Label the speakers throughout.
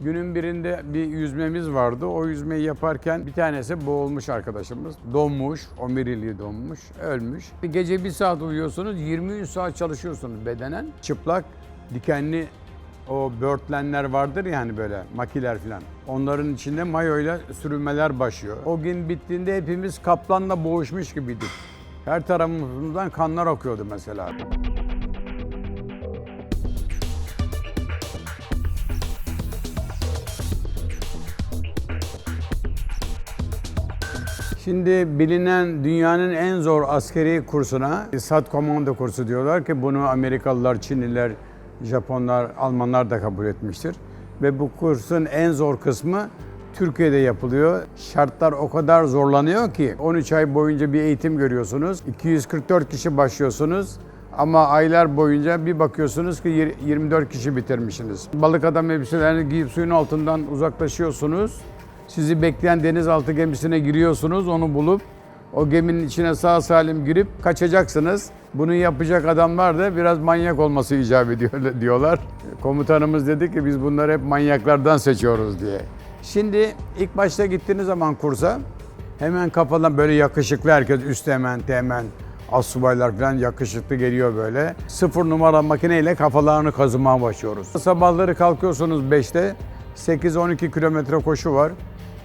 Speaker 1: Günün birinde bir yüzmemiz vardı. O yüzmeyi yaparken bir tanesi boğulmuş arkadaşımız. Donmuş, omuriliği donmuş, ölmüş. Gece bir saat uyuyorsunuz, 23 saat çalışıyorsunuz bedenen. Çıplak, dikenli o börtlenler vardır ya hani böyle makiler falan. Onların içinde mayoyla sürünmeler başlıyor. O gün bittiğinde hepimiz kaplanla boğuşmuş gibiydik. Her tarafımızdan kanlar akıyordu mesela. Şimdi bilinen dünyanın en zor askeri kursuna SAT komando kursu diyorlar ki bunu Amerikalılar, Çinliler, Japonlar, Almanlar da kabul etmiştir. Ve bu kursun en zor kısmı Türkiye'de yapılıyor. Şartlar o kadar zorlanıyor ki 13 ay boyunca bir eğitim görüyorsunuz. 244 kişi başlıyorsunuz. Ama aylar boyunca bir bakıyorsunuz ki yir- 24 kişi bitirmişsiniz. Balık adam elbiselerini giyip suyun altından uzaklaşıyorsunuz. Sizi bekleyen denizaltı gemisine giriyorsunuz, onu bulup o geminin içine sağ salim girip kaçacaksınız. Bunu yapacak adamlar da biraz manyak olması icap ediyor diyorlar. Komutanımız dedi ki biz bunları hep manyaklardan seçiyoruz diye. Şimdi ilk başta gittiğiniz zaman kursa hemen kafadan böyle yakışıklı herkes üsteğmen, teğmen, asubaylar falan yakışıklı geliyor böyle. Sıfır numara makineyle kafalarını kazımaya başlıyoruz. Sabahları kalkıyorsunuz 5'te 8-12 kilometre koşu var.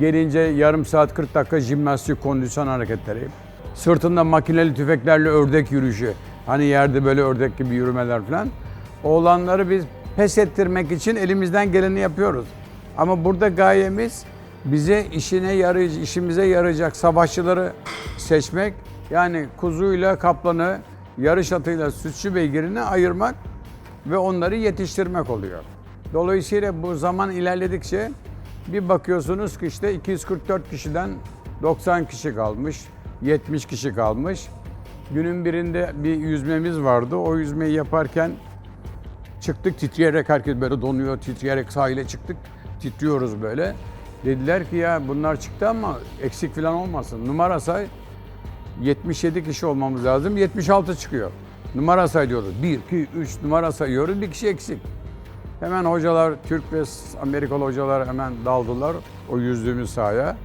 Speaker 1: Gelince yarım saat 40 dakika jimnastik kondisyon hareketleri. Sırtında makineli tüfeklerle ördek yürüyüşü. Hani yerde böyle ördek gibi yürümeler falan. Oğlanları biz pes ettirmek için elimizden geleni yapıyoruz. Ama burada gayemiz bize işine yarayacak, işimize yarayacak savaşçıları seçmek. Yani kuzuyla kaplanı, yarış atıyla sütçü beygirini ayırmak ve onları yetiştirmek oluyor. Dolayısıyla bu zaman ilerledikçe bir bakıyorsunuz ki işte 244 kişiden 90 kişi kalmış, 70 kişi kalmış. Günün birinde bir yüzmemiz vardı. O yüzmeyi yaparken çıktık titreyerek herkes böyle donuyor, titreyerek sahile çıktık. Titriyoruz böyle. Dediler ki ya bunlar çıktı ama eksik falan olmasın. Numara say. 77 kişi olmamız lazım. 76 çıkıyor. Numara say diyoruz. 1, 2, 3 numara sayıyoruz. Bir kişi eksik. Hemen hocalar, Türk ve Amerikalı hocalar hemen daldılar o yüzdüğümüz sahaya.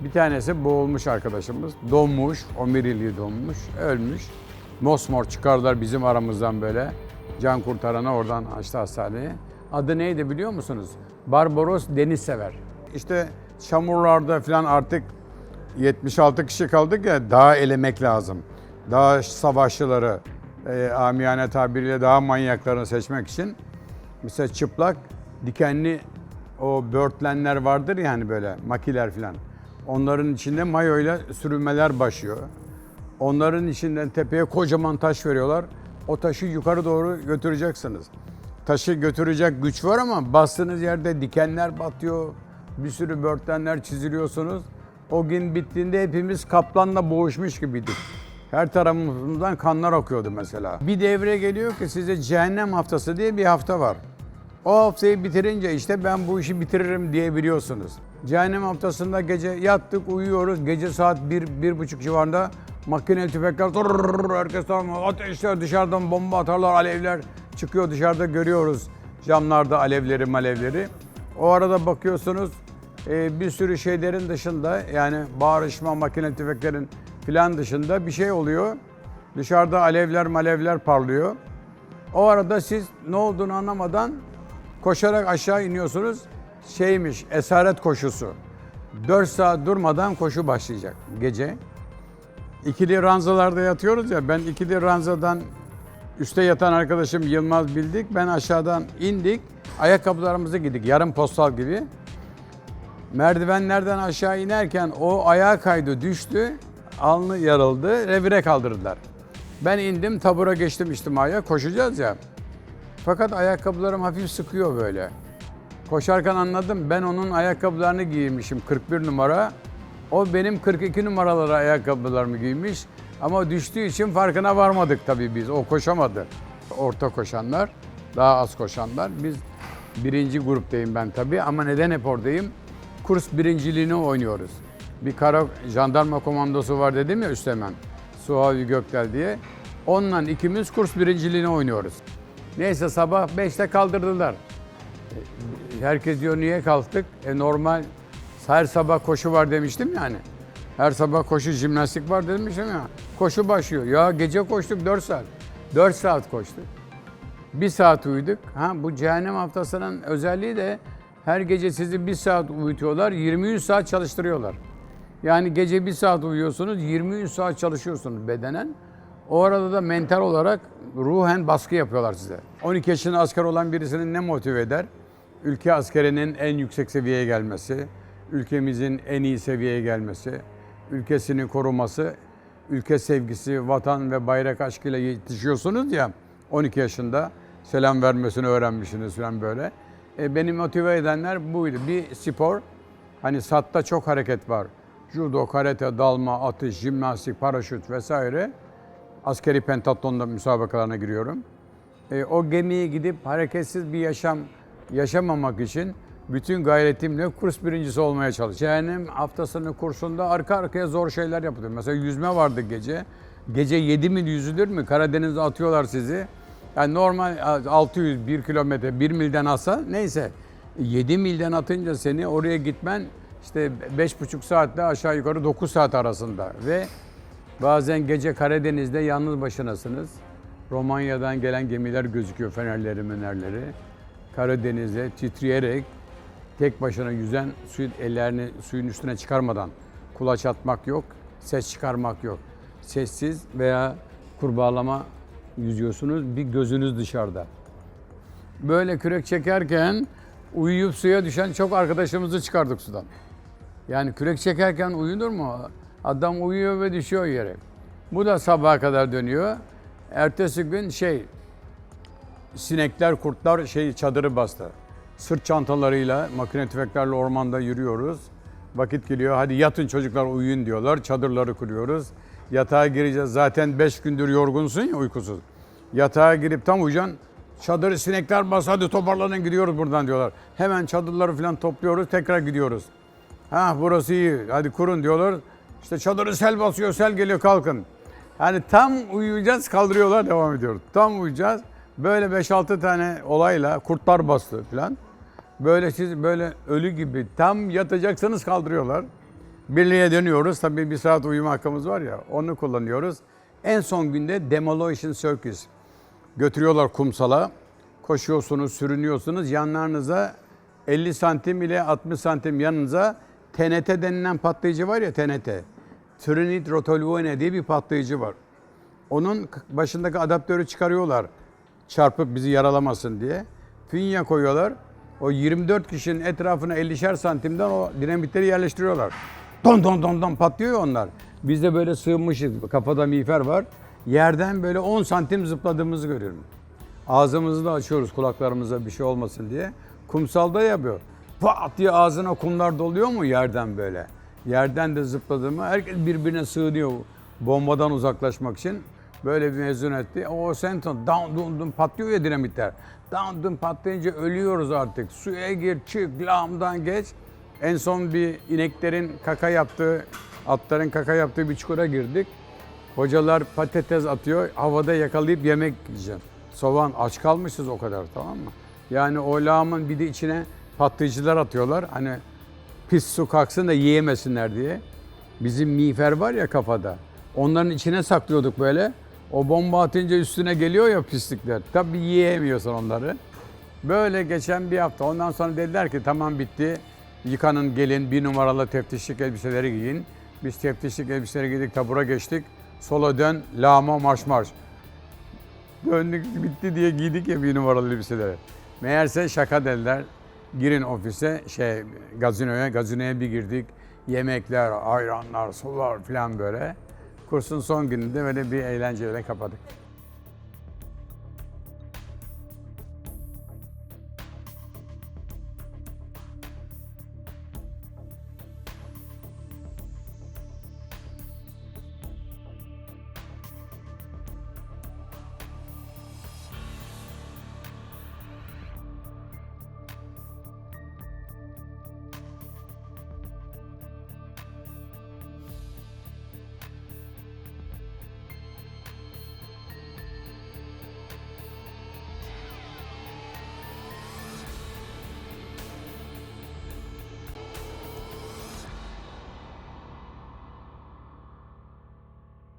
Speaker 1: Bir tanesi boğulmuş arkadaşımız. Donmuş, omuriliği donmuş, ölmüş. Mosmor çıkardılar bizim aramızdan böyle. Can kurtarana oradan açtı hastaneye. Adı neydi biliyor musunuz? Barbaros Deniz Sever. İşte çamurlarda falan artık 76 kişi kaldık ya daha elemek lazım. Daha savaşçıları, e, amiyane tabiriyle daha manyaklarını seçmek için mesela çıplak, dikenli o börtlenler vardır ya hani böyle makiler falan. Onların içinde mayoyla sürünmeler başlıyor. Onların içinden tepeye kocaman taş veriyorlar. O taşı yukarı doğru götüreceksiniz. Taşı götürecek güç var ama bastığınız yerde dikenler batıyor. Bir sürü börtlenler çiziliyorsunuz. O gün bittiğinde hepimiz kaplanla boğuşmuş gibiydik. Her tarafımızdan kanlar akıyordu mesela. Bir devre geliyor ki size cehennem haftası diye bir hafta var. O haftayı bitirince işte ben bu işi bitiririm diyebiliyorsunuz. Cehennem haftasında gece yattık uyuyoruz. Gece saat 1 bir, buçuk civarında makineli tüfekler tırrrr, herkes tamam ateşler dışarıdan bomba atarlar alevler çıkıyor dışarıda görüyoruz camlarda alevleri malevleri. O arada bakıyorsunuz e, bir sürü şeylerin dışında yani bağırışma makineli tüfeklerin filan dışında bir şey oluyor. Dışarıda alevler malevler parlıyor. O arada siz ne olduğunu anlamadan koşarak aşağı iniyorsunuz. Şeymiş, esaret koşusu. 4 saat durmadan koşu başlayacak gece. İkili ranzalarda yatıyoruz ya, ben ikili ranzadan üstte yatan arkadaşım Yılmaz Bildik, ben aşağıdan indik, ayakkabılarımızı giydik, yarım postal gibi. Merdivenlerden aşağı inerken o ayağa kaydı, düştü, alnı yarıldı, revire kaldırdılar. Ben indim, tabura geçtim içtimaya, koşacağız ya. Fakat ayakkabılarım hafif sıkıyor böyle. Koşarken anladım ben onun ayakkabılarını giymişim 41 numara. O benim 42 numaraları ayakkabılarımı giymiş. Ama düştüğü için farkına varmadık tabii biz. O koşamadı. Orta koşanlar, daha az koşanlar. Biz birinci gruptayım ben tabii ama neden hep oradayım? Kurs birinciliğini oynuyoruz. Bir kara jandarma komandosu var dedim ya Üstemen. Suavi Göktel diye. Onunla ikimiz kurs birinciliğini oynuyoruz. Neyse sabah 5'te kaldırdılar. Herkes diyor niye kalktık? E normal her sabah koşu var demiştim yani. Her sabah koşu jimnastik var demiştim ya. Koşu başlıyor. Ya gece koştuk 4 saat. 4 saat koştuk. Bir saat uyuduk. Ha bu cehennem haftasının özelliği de her gece sizi bir saat uyutuyorlar, 23 saat çalıştırıyorlar. Yani gece bir saat uyuyorsunuz, 23 saat çalışıyorsunuz bedenen. O arada da mental olarak ruhen baskı yapıyorlar size. 12 yaşında asker olan birisinin ne motive eder? Ülke askerinin en yüksek seviyeye gelmesi, ülkemizin en iyi seviyeye gelmesi, ülkesini koruması, ülke sevgisi, vatan ve bayrak aşkıyla yetişiyorsunuz ya 12 yaşında selam vermesini öğrenmişsiniz falan böyle. E, beni motive edenler buydu. Bir spor, hani satta çok hareket var. Judo, karate, dalma, atış, jimnastik, paraşüt vesaire. Askeri pentatlonda müsabakalarına giriyorum. E, o gemiye gidip hareketsiz bir yaşam yaşamamak için bütün gayretimle kurs birincisi olmaya çalışıyorum. Cehennem haftasının kursunda arka arkaya zor şeyler yapıyordum. Mesela yüzme vardı gece. Gece 7 mil yüzülür mü? Karadeniz'e atıyorlar sizi. Yani normal 600, 1 kilometre, 1 milden atsa neyse. 7 milden atınca seni oraya gitmen işte 5,5 saatle aşağı yukarı 9 saat arasında. Ve bazen gece Karadeniz'de yalnız başınasınız. Romanya'dan gelen gemiler gözüküyor fenerleri menerleri. Karadeniz'de titreyerek tek başına yüzen suyun ellerini suyun üstüne çıkarmadan kulaç atmak yok, ses çıkarmak yok. Sessiz veya kurbağalama yüzüyorsunuz, bir gözünüz dışarıda. Böyle kürek çekerken uyuyup suya düşen çok arkadaşımızı çıkardık sudan. Yani kürek çekerken uyunur mu? Adam uyuyor ve düşüyor yere. Bu da sabaha kadar dönüyor. Ertesi gün şey sinekler, kurtlar şey çadırı bastı. Sırt çantalarıyla, makine tüfeklerle ormanda yürüyoruz. Vakit geliyor. Hadi yatın çocuklar uyuyun diyorlar. Çadırları kuruyoruz. Yatağa gireceğiz. Zaten 5 gündür yorgunsun ya uykusuz. Yatağa girip tam uyuyacaksın. Çadırı sinekler bas hadi toparlanın gidiyoruz buradan diyorlar. Hemen çadırları falan topluyoruz tekrar gidiyoruz. Ha burası iyi hadi kurun diyorlar. İşte çadırı sel basıyor sel geliyor kalkın. Yani tam uyuyacağız kaldırıyorlar devam ediyoruz. Tam uyuyacağız. Böyle 5-6 tane olayla kurtlar bastı falan. Böyle siz böyle ölü gibi tam yatacaksınız kaldırıyorlar. Birliğe dönüyoruz. Tabii bir saat uyuma hakkımız var ya onu kullanıyoruz. En son günde Demolition Circus. Götürüyorlar kumsala. Koşuyorsunuz, sürünüyorsunuz. Yanlarınıza 50 santim ile 60 santim yanınıza TNT denilen patlayıcı var ya TNT. Trinitrotoluene diye bir patlayıcı var. Onun başındaki adaptörü çıkarıyorlar. Çarpıp bizi yaralamasın diye. Finya koyuyorlar. O 24 kişinin etrafına 50'şer santimden o dinamitleri yerleştiriyorlar. Don don don don patlıyor onlar. Biz de böyle sığınmışız. Kafada miğfer var. Yerden böyle 10 santim zıpladığımızı görüyorum. Ağzımızı da açıyoruz kulaklarımıza bir şey olmasın diye. Kumsalda yapıyor. Pat diye ağzına kumlar doluyor mu yerden böyle? Yerden de zıpladığımı herkes birbirine sığınıyor bombadan uzaklaşmak için. Böyle bir mezun etti. O senton down dun dun patlıyor ya dinamitler. Down dun patlayınca ölüyoruz artık. Suya gir çık lağımdan geç. En son bir ineklerin kaka yaptığı, atların kaka yaptığı bir çukura girdik. Hocalar patates atıyor, havada yakalayıp yemek yiyeceğim. Soğan aç kalmışız o kadar tamam mı? Yani o lağımın bir de içine patlayıcılar atıyorlar. Hani pis su kalksın da yiyemesinler diye. Bizim miğfer var ya kafada. Onların içine saklıyorduk böyle. O bomba atınca üstüne geliyor ya pislikler. Tabii yiyemiyorsun onları. Böyle geçen bir hafta. Ondan sonra dediler ki tamam bitti. Yıkanın gelin bir numaralı teftişlik elbiseleri giyin. Biz teftişlik elbiseleri giydik tabura geçtik. Sola dön lağma marş marş. Döndük bitti diye giydik ya bir numaralı elbiseleri. Meğerse şaka dediler. Girin ofise şey gazinoya, gazinoya bir girdik. Yemekler, ayranlar, sular falan böyle. Kursun son gününde böyle bir eğlenceyle kapadık.